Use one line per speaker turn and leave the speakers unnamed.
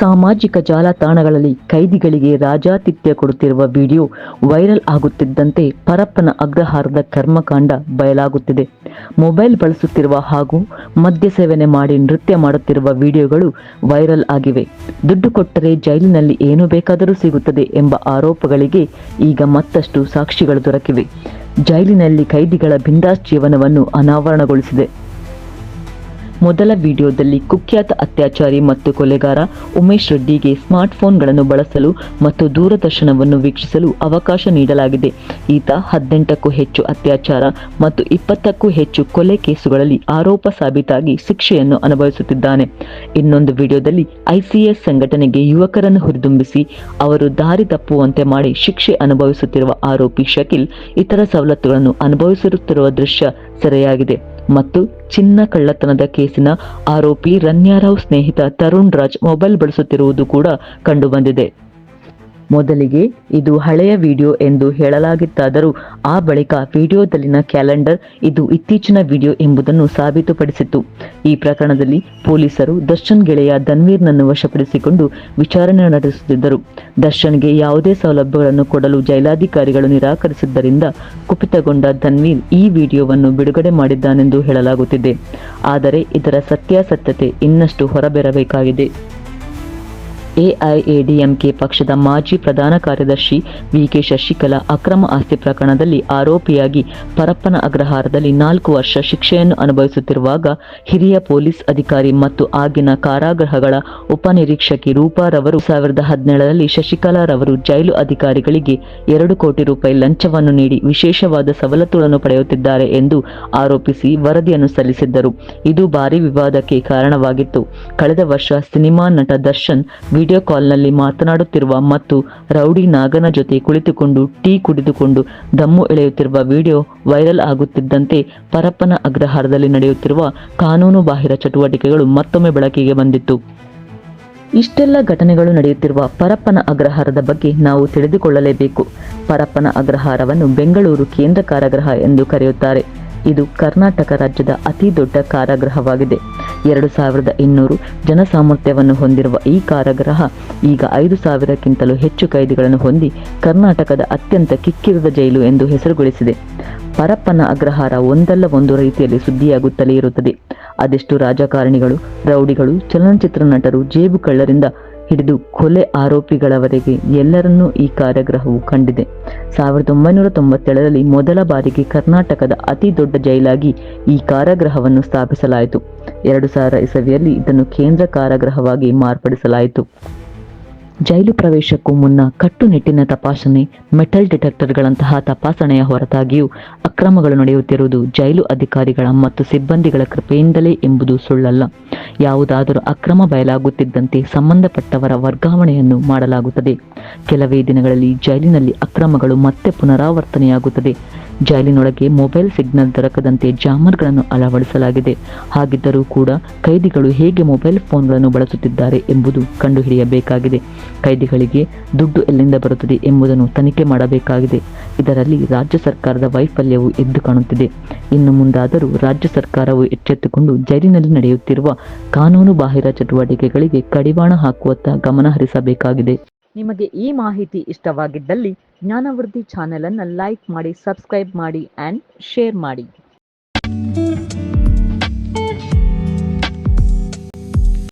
ಸಾಮಾಜಿಕ ಜಾಲತಾಣಗಳಲ್ಲಿ ಕೈದಿಗಳಿಗೆ ರಾಜಾತಿಥ್ಯ ಕೊಡುತ್ತಿರುವ ವಿಡಿಯೋ ವೈರಲ್ ಆಗುತ್ತಿದ್ದಂತೆ ಪರಪ್ಪನ ಅಗ್ರಹಾರದ ಕರ್ಮಕಾಂಡ ಬಯಲಾಗುತ್ತಿದೆ. ಮೊಬೈಲ್ ಬಳಸುತ್ತಿರುವ ಹಾಗೂ ಮದ್ಯ ಸೇವನೆ ಮಾಡಿ ನೃತ್ಯ ಮಾಡುತ್ತಿರುವ ವಿಡಿಯೋಗಳು ವೈರಲ್ ಆಗಿವೆ. ದುಡ್ಡು ಕೊಟ್ಟರೆ ಜೈಲಿನಲ್ಲಿ ಏನು ಬೇಕಾದರೂ ಸಿಗುತ್ತದೆ ಎಂಬ ಆರೋಪಗಳಿಗೆ ಈಗ ಮತ್ತಷ್ಟು ಸಾಕ್ಷಿಗಳು ದೊರಕಿವೆ. ಜೈಲಿನಲ್ಲಿ ಕೈದಿಗಳ ಬಿಂದಾಸ್ ಜೀವನವನ್ನು ಅನಾವರಣಗೊಳಿಸಿದೆ. ಮೊದಲ ವಿಡಿಯೋದಲ್ಲಿ ಕುಖ್ಯಾತ ಅತ್ಯಾಚಾರಿ ಮತ್ತು ಕೊಲೆಗಾರ ಉಮೇಶ್ ರೆಡ್ಡಿಗೆ ಸ್ಮಾರ್ಟ್ಫೋನ್ಗಳನ್ನು ಬಳಸಲು ಮತ್ತು ದೂರದರ್ಶನವನ್ನು ವೀಕ್ಷಿಸಲು ಅವಕಾಶ ನೀಡಲಾಗಿದೆ. ಈತ ಹದಿನೆಂಟಕ್ಕೂ ಹೆಚ್ಚು ಅತ್ಯಾಚಾರ ಮತ್ತು ಇಪ್ಪತ್ತಕ್ಕೂ ಹೆಚ್ಚು ಕೊಲೆ ಕೇಸುಗಳಲ್ಲಿ ಆರೋಪ ಸಾಬೀತಾಗಿ ಶಿಕ್ಷೆಯನ್ನು ಅನುಭವಿಸುತ್ತಿದ್ದಾನೆ. ಇನ್ನೊಂದು ವಿಡಿಯೋದಲ್ಲಿ ಐಸಿಎಸ್ ಸಂಘಟನೆಗೆ ಯುವಕರನ್ನು ಹುರಿದುಂಬಿಸಿ ಅವರು ದಾರಿ ತಪ್ಪುವಂತೆ ಮಾಡಿ ಶಿಕ್ಷೆ ಅನುಭವಿಸುತ್ತಿರುವ ಆರೋಪಿ ಶಕೀಲ್ ಇತರ ಸವಲತ್ತುಗಳನ್ನು ಅನುಭವಿಸುತ್ತಿರುವ ದೃಶ್ಯ ಸೆರೆಯಾಗಿದೆ. ಮತ್ತು ಚಿನ್ನ ಕಳ್ಳತನದ ಕೇಸಿನ ಆರೋಪಿ ರನ್ಯಾರಾವ್ ಸ್ನೇಹಿತ ತರುಣ್ ರಾಜ್ ಮೊಬೈಲ್ ಬಳಸುತ್ತಿರುವುದು ಕೂಡ ಕಂಡುಬಂದಿದೆ. ಮೊದಲಿಗೆ ಇದು ಹಳೆಯ ವಿಡಿಯೋ ಎಂದು ಹೇಳಲಾಗಿತ್ತಾದರೂ ಆ ಬಳಿಕ ವಿಡಿಯೋದಲ್ಲಿನ ಕ್ಯಾಲೆಂಡರ್ ಇದು ಇತ್ತೀಚಿನ ವಿಡಿಯೋ ಎಂಬುದನ್ನು ಸಾಬೀತುಪಡಿಸಿತು ಈ ಪ್ರಕರಣದಲ್ಲಿ ಪೊಲೀಸರು ದರ್ಶನ್ ಗೆಳೆಯ ಧನ್ವೀರ್ನನ್ನು ವಶಪಡಿಸಿಕೊಂಡು ವಿಚಾರಣೆ ನಡೆಸುತ್ತಿದ್ದರು. ದರ್ಶನ್ಗೆ ಯಾವುದೇ ಸೌಲಭ್ಯಗಳನ್ನು ಕೊಡಲು ಜೈಲಾಧಿಕಾರಿಗಳು ನಿರಾಕರಿಸಿದ್ದರಿಂದ ಕುಪಿತಗೊಂಡ ಧನ್ವೀರ್ ಈ ವಿಡಿಯೋವನ್ನು ಬಿಡುಗಡೆ ಮಾಡಿದ್ದಾನೆಂದು ಹೇಳಲಾಗುತ್ತಿದೆ. ಆದರೆ ಇದರ ಸತ್ಯಾಸತ್ಯತೆ ಇನ್ನಷ್ಟು ಹೊರಬರಬೇಕಾಗಿದೆ. ಎಐಎಡಿಎಂಕೆ ಪಕ್ಷದ ಮಾಜಿ ಪ್ರಧಾನ ಕಾರ್ಯದರ್ಶಿ ವಿಕೆ ಶಶಿಕಲಾ ಅಕ್ರಮ ಆಸ್ತಿ ಪ್ರಕರಣದಲ್ಲಿ ಆರೋಪಿಯಾಗಿ ಪರಪ್ಪನ ಅಗ್ರಹಾರದಲ್ಲಿ ನಾಲ್ಕು ವರ್ಷ ಶಿಕ್ಷೆಯನ್ನು ಅನುಭವಿಸುತ್ತಿರುವಾಗ ಹಿರಿಯ ಪೊಲೀಸ್ ಅಧಿಕಾರಿ ಮತ್ತು ಆಗಿನ ಕಾರಾಗೃಹಗಳ ಉಪನಿರೀಕ್ಷಕಿ ರೂಪಾರವರು ಸಾವಿರದ ಹದಿನೇಳರಲ್ಲಿ ಶಶಿಕಲಾರವರು ಜೈಲು ಅಧಿಕಾರಿಗಳಿಗೆ ಎರಡು ಕೋಟಿ ರೂಪಾಯಿ ಲಂಚವನ್ನು ನೀಡಿ ವಿಶೇಷವಾದ ಸವಲತ್ತುಗಳನ್ನು ಪಡೆಯುತ್ತಿದ್ದಾರೆ ಎಂದು ಆರೋಪಿಸಿ ವರದಿಯನ್ನು ಸಲ್ಲಿಸಿದ್ದರು. ಇದು ಭಾರಿ ವಿವಾದಕ್ಕೆ ಕಾರಣವಾಗಿತ್ತು. ಕಳೆದ ವರ್ಷ ಸಿನಿಮಾ ನಟ ದರ್ಶನ್ ವಿಡಿಯೋ ಕಾಲ್ನಲ್ಲಿ ಮಾತನಾಡುತ್ತಿರುವ ಮತ್ತು ರೌಡಿ ನಾಗನ ಜೊತೆ ಕುಳಿತುಕೊಂಡು ಟೀ ಕುಡಿದುಕೊಂಡು ದಮ್ಮು ಎಳೆಯುತ್ತಿರುವ ವಿಡಿಯೋ ವೈರಲ್ ಆಗುತ್ತಿದ್ದಂತೆ ಪರಪ್ಪನ ಅಗ್ರಹಾರದಲ್ಲಿ ನಡೆಯುತ್ತಿರುವ ಕಾನೂನು ಬಾಹಿರ ಚಟುವಟಿಕೆಗಳು ಮತ್ತೊಮ್ಮೆ ಬೆಳಕಿಗೆ ಬಂದಿತ್ತು. ಇಷ್ಟೆಲ್ಲ ಘಟನೆಗಳು ನಡೆಯುತ್ತಿರುವ ಪರಪ್ಪನ ಅಗ್ರಹಾರದ ಬಗ್ಗೆ ನಾವು ತಿಳಿದುಕೊಳ್ಳಲೇಬೇಕು. ಪರಪ್ಪನ ಅಗ್ರಹಾರವನ್ನು ಬೆಂಗಳೂರು ಕೇಂದ್ರ ಕಾರಾಗೃಹ ಎಂದು ಕರೆಯುತ್ತಾರೆ. ಇದು ಕರ್ನಾಟಕ ರಾಜ್ಯದ ಅತಿ ದೊಡ್ಡ ಕಾರಾಗೃಹವಾಗಿದೆ. ಎರಡು ಸಾವಿರದ ಇನ್ನೂರು ಜನಸಾಮರ್ಥ್ಯವನ್ನು ಹೊಂದಿರುವ ಈ ಕಾರಾಗೃಹ ಈಗ ಐದು ಸಾವಿರಕ್ಕಿಂತಲೂ ಹೆಚ್ಚು ಕೈದಿಗಳನ್ನು ಹೊಂದಿ ಕರ್ನಾಟಕದ ಅತ್ಯಂತ ಕಿಕ್ಕಿರಿದ ಜೈಲು ಎಂದು ಹೆಸರುಗೊಳಿಸಿದೆ. ಪರಪ್ಪನ ಅಗ್ರಹಾರ ಒಂದಲ್ಲ ಒಂದು ರೀತಿಯಲ್ಲಿ ಸುದ್ದಿಯಾಗುತ್ತಲೇ ಇರುತ್ತದೆ. ಅದೆಷ್ಟು ರಾಜಕಾರಣಿಗಳು, ರೌಡಿಗಳು, ಚಲನಚಿತ್ರ ನಟರು ಜೇಬು ಕಳ್ಳರಿಂದ ಹಿಡಿದು ಕೊಲೆ ಆರೋಪಿಗಳವರೆಗೆ ಎಲ್ಲರನ್ನೂ ಈ ಕಾರ್ಯಗ್ರಹವು ಕಂಡಿದೆ. ಸಾವಿರದ ಒಂಬೈನೂರ ತೊಂಬತ್ತೇಳರಲ್ಲಿ ಮೊದಲ ಬಾರಿಗೆ ಕರ್ನಾಟಕದ ಅತಿ ದೊಡ್ಡ ಜೈಲಾಗಿ ಈ ಕಾರಾಗೃಹವನ್ನು ಸ್ಥಾಪಿಸಲಾಯಿತು. ಎರಡು ಸಾವಿರ ಇಸವಿಯಲ್ಲಿ ಇದನ್ನು ಕೇಂದ್ರ ಕಾರಾಗೃಹವಾಗಿ ಮಾರ್ಪಡಿಸಲಾಯಿತು. ಜೈಲು ಪ್ರವೇಶಕ್ಕೂ ಮುನ್ನ ಕಟ್ಟುನಿಟ್ಟಿನ ತಪಾಸಣೆ, ಮೆಟಲ್ ಡಿಟೆಕ್ಟರ್ಗಳಂತಹ ತಪಾಸಣೆಯ ಹೊರತಾಗಿಯೂ ಅಕ್ರಮಗಳು ನಡೆಯುತ್ತಿರುವುದು ಜೈಲು ಅಧಿಕಾರಿಗಳ ಮತ್ತು ಸಿಬ್ಬಂದಿಗಳ ಕೃಪೆಯಿಂದಲೇ ಎಂಬುದು ಸುಳ್ಳಲ್ಲ. ಯಾವುದಾದರೂ ಅಕ್ರಮ ಬಯಲಾಗುತ್ತಿದ್ದಂತೆ ಸಂಬಂಧಪಟ್ಟವರ ವರ್ಗಾವಣೆಯನ್ನು ಮಾಡಲಾಗುತ್ತದೆ. ಕೆಲವೇ ದಿನಗಳಲ್ಲಿ ಜೈಲಿನಲ್ಲಿ ಅಕ್ರಮಗಳು ಮತ್ತೆ ಪುನರಾವರ್ತನೆಯಾಗುತ್ತದೆ. ಜೈಲಿನೊಳಗೆ ಮೊಬೈಲ್ ಸಿಗ್ನಲ್ ದೊರಕದಂತೆ ಜಾಮರ್ಗಳನ್ನು ಅಳವಡಿಸಲಾಗಿದೆ. ಹಾಗಿದ್ದರೂ ಕೂಡ ಕೈದಿಗಳು ಹೇಗೆ ಮೊಬೈಲ್ ಫೋನ್ಗಳನ್ನು ಬಳಸುತ್ತಿದ್ದಾರೆ ಎಂಬುದು ಕಂಡುಹಿಡಿಯಬೇಕಾಗಿದೆ. ಕೈದಿಗಳಿಗೆ ದುಡ್ಡು ಎಲ್ಲಿಂದ ಬರುತ್ತದೆ ಎಂಬುದನ್ನು ತನಿಖೆ ಮಾಡಬೇಕಾಗಿದೆ. ಇದರಲ್ಲಿ ರಾಜ್ಯ ಸರ್ಕಾರದ ವೈಫಲ್ಯವು ಎದ್ದು ಕಾಣುತ್ತಿದೆ. ಇನ್ನು ಮುಂದಾದರೂ ರಾಜ್ಯ ಸರ್ಕಾರವು ಎಚ್ಚೆತ್ತುಕೊಂಡು ಜೈಲಿನಲ್ಲಿ ನಡೆಯುತ್ತಿರುವ ಕಾನೂನು ಬಾಹಿರ ಚಟುವಟಿಕೆಗಳಿಗೆ ಕಡಿವಾಣ ಹಾಕುವತ್ತ ಗಮನ ಹರಿಸಬೇಕಾಗಿದೆ ನಿಮಗೆ ಈ ಮಾಹಿತಿ ಇಷ್ಟವಾಗಿದ್ದಲ್ಲಿ ಜ್ಞಾನವೃದ್ಧಿ ಚಾನೆಲ್ ಅನ್ನು ಲೈಕ್ ಮಾಡಿ ಸಬ್ಸ್ಕ್ರೈಬ್ ಮಾಡಿ ಆ್ಯಂಡ್ ಶೇರ್ ಮಾಡಿ.